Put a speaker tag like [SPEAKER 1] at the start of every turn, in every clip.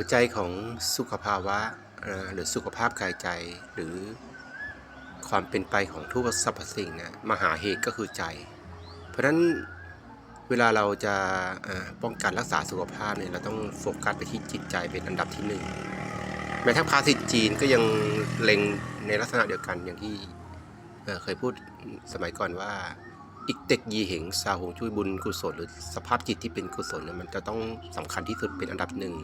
[SPEAKER 1] หัวใจของสุขภาวะหรือสุขภาพกายใจหรือความเป็นไปของทุกสรรพสิ่งนะมหาเหตุก็คือใจ เพราะฉะนั้นเวลาเราจะป้องกันรักษาสุขภาพเนี่ยเราต้องโฟกัสไปที่จิตใจเป็นอันดับที่หนึ่งแม้ทั้งภาษิตจีนก็ยังเล็งในลักษณะเดียวกันอย่างที่เคยพูดสมัยก่อนว่าอีกเต็กยีเหงซาหงช่วยบุญกุศลหรือสภาพจิตที่เป็นกุศลเนี่ยมันจะต้องสำคัญที่สุดเป็นอันดับหนึ่ง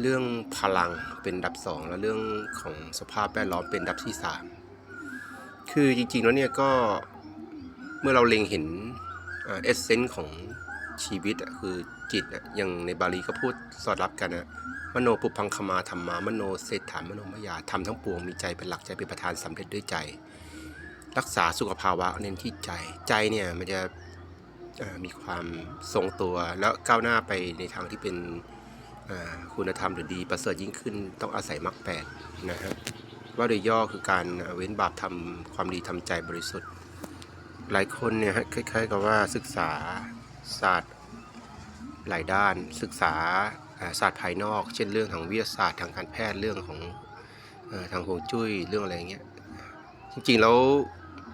[SPEAKER 1] เรื่องพลังเป็นดับสองและเรื่องของสภาพแวดล้อมเป็นดับที่สามคือจริงๆแล้วเนี่ยก็เมื่อเราเล็งเห็นเอเซนส์ของชีวิตอะคือจิตอะย่างในบาลีก็พูดสอดรับกันนะมโนปุพังคมาธรรมามโนเศรษฐามโนมยาทำทั้งปวงมีใจเป็นหลักใจเป็นประธานสำเร็จด้วยใจ รักษาสุขภาวะเน้นที่ใจใจเนี่ยมันจะมีความทรงตัวแล้วก้าวหน้าไปในทางที่เป็น คุณธรรมหรือดีประเสริฐยิ่งขึ้นต้องอาศัยมรรคแปดนะฮะว่าโดยย่อคือการเว้นบาปทำความดีทำใจบริสุทธิ์ หลายคนเนี่ยฮะคล้ายๆกับว่าศึกษาศาสตร์หลายด้านศึกษาศาสตร์ภายนอก เช่นเรื่องทางวิทยาศาสตร์ทางการแพทย์เรื่องของอทางฮวงจุ้ยเรื่องอะไรเงี้ยจริงๆแล้ว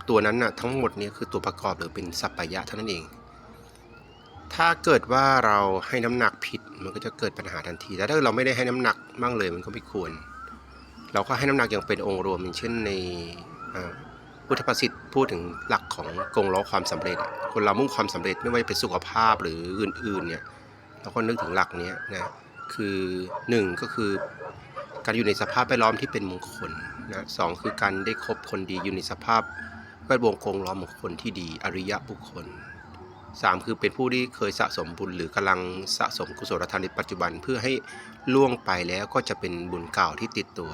[SPEAKER 1] ตัวนั้นน่ะทั้งหมดเนี่ยคือตัวประกอบหรือเป็นสัพพยะเท่านั้นเอง ถ้าเกิดว่าเราให้น้ำหนักผิดมันก็จะเกิดปัญหาทันทีแต่ถ้าเราไม่ได้ให้น้ำหนักมั่งเลยมันก็ไม่ควร เราก็ให้น้ำหนักอย่างเป็นองค์รวมอย่างเช่นในพุทธประสิทธิ์พูดถึงหลักของกงล้อความสำเร็จ คนเรามุ่งความสำเร็จไม่ว่าจะเป็นสุขภาพหรืออื่นๆเนี่ยเราก็นึกถึงหลักนี้นะคือหนึ่งก็คือการอยู่ในสภาพแวดล้อมที่เป็นมงคลนะสองคือการได้คบคนดีอยู่ในสภาพแวดวงกงล้อมของคนที่ดีอริยะบุคคล สามคือเป็นผู้ที่เคยสะสมบุญหรือกำลังสะสมกุศลธรรมในปัจจุบันเพื่อให้ล่วงไปแล้วก็จะเป็นบุญเก่าที่ติดตัว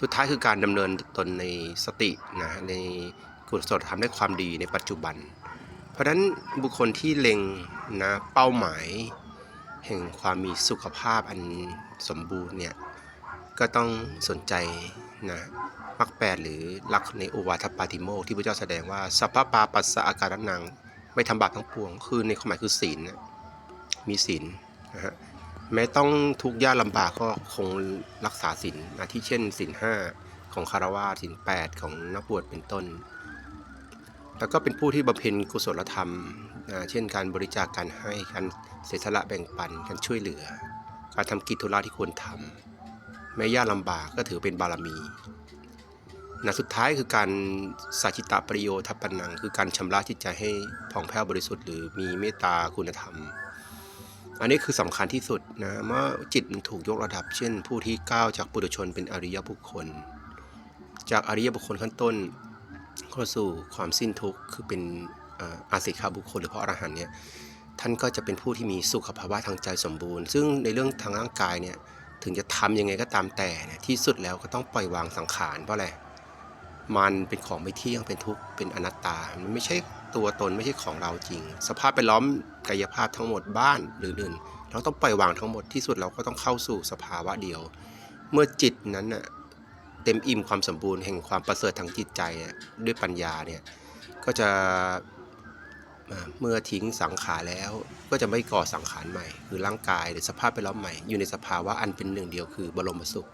[SPEAKER 1] สุดท้ายคือการดำเนินตนในสตินะในกุศลธรรมได้ความดีในปัจจุบัน เพราะฉะนั้นบุคคลที่เล็งนะเป้าหมาย แห่งความมีสุขภาพอันสมบูรณ์เนี่ยก็ต้องสนใจนะมรรคแปดหรือลักในโอวาทปาติโมกที่พระเจ้าแสดงว่าสัพพปาปัสสะอาการนัง ไม่ทำบาปทั้งปวง คือในความหมายคือศีลนะมีศีลนะฮะแม้ต้องทุกข์ยากลำบากก็คงรักษาศีลนะที่เช่นศีลห้าของคารวะศีลแปดของนักบวชเป็นต้น แล้วก็เป็นผู้ที่บำเพ็ญกุศลธรรมนะเช่นการบริจาคการให้การเสียสละแบ่งปันการช่วยเหลือ การทำกิจธุระที่ควรทำแม้ยากลำบากก็ถือเป็นบารมี นะสุดท้ายคือการสัจจิตะปริโยทัปนัง คือการชำระจิตใจให้ผ่องแผ้วบริสุทธิ์หรือมีเมตตาคุณธรรม อันนี้คือสำคัญที่สุดนะเมื่อจิตมันถูกยกระดับ เช่น ผู้ที่ก้าวจากปุถุชนเป็นอริยบุคคล จากอริยบุคคลขั้นต้นเข้าสู่ความสิ้นทุกข์คือเป็นอาสิกขาบุคคลหรือพระอรหันต์เนี่ยท่านก็จะเป็นผู้ที่มีสุขภาวะทางใจสมบูรณ์ ซึ่งในเรื่องทางร่างกายเนี่ยถึงจะทำยังไงก็ตามแต่ที่สุดแล้วก็ต้องปล่อยวางสังขารเพราะอะไร มันเป็นของไม่เที่ยงเป็นทุกข์เป็นอนัตตา มันไม่ใช่ตัวตนไม่ใช่ของเราจริง สภาพไปล้อมกายภาพทั้งหมดบ้านหรืออื่น เราต้องปล่อยวางทั้งหมดที่สุดเราก็ต้องเข้าสู่สภาวะเดียว เมื่อจิตนั้นน่ะเต็มอิ่มความสมบูรณ์แห่งความประเสริฐทางจิตใจด้วยปัญญาเนี่ยก็จะเอ่อเมื่อทิ้งสังขารแล้วก็จะไม่ก่อสังขารใหม่ คือร่างกายหรือสภาพไปล้อมใหม่ อยู่ในสภาวะอันเป็นหนึ่งเดียวคือบรมสุข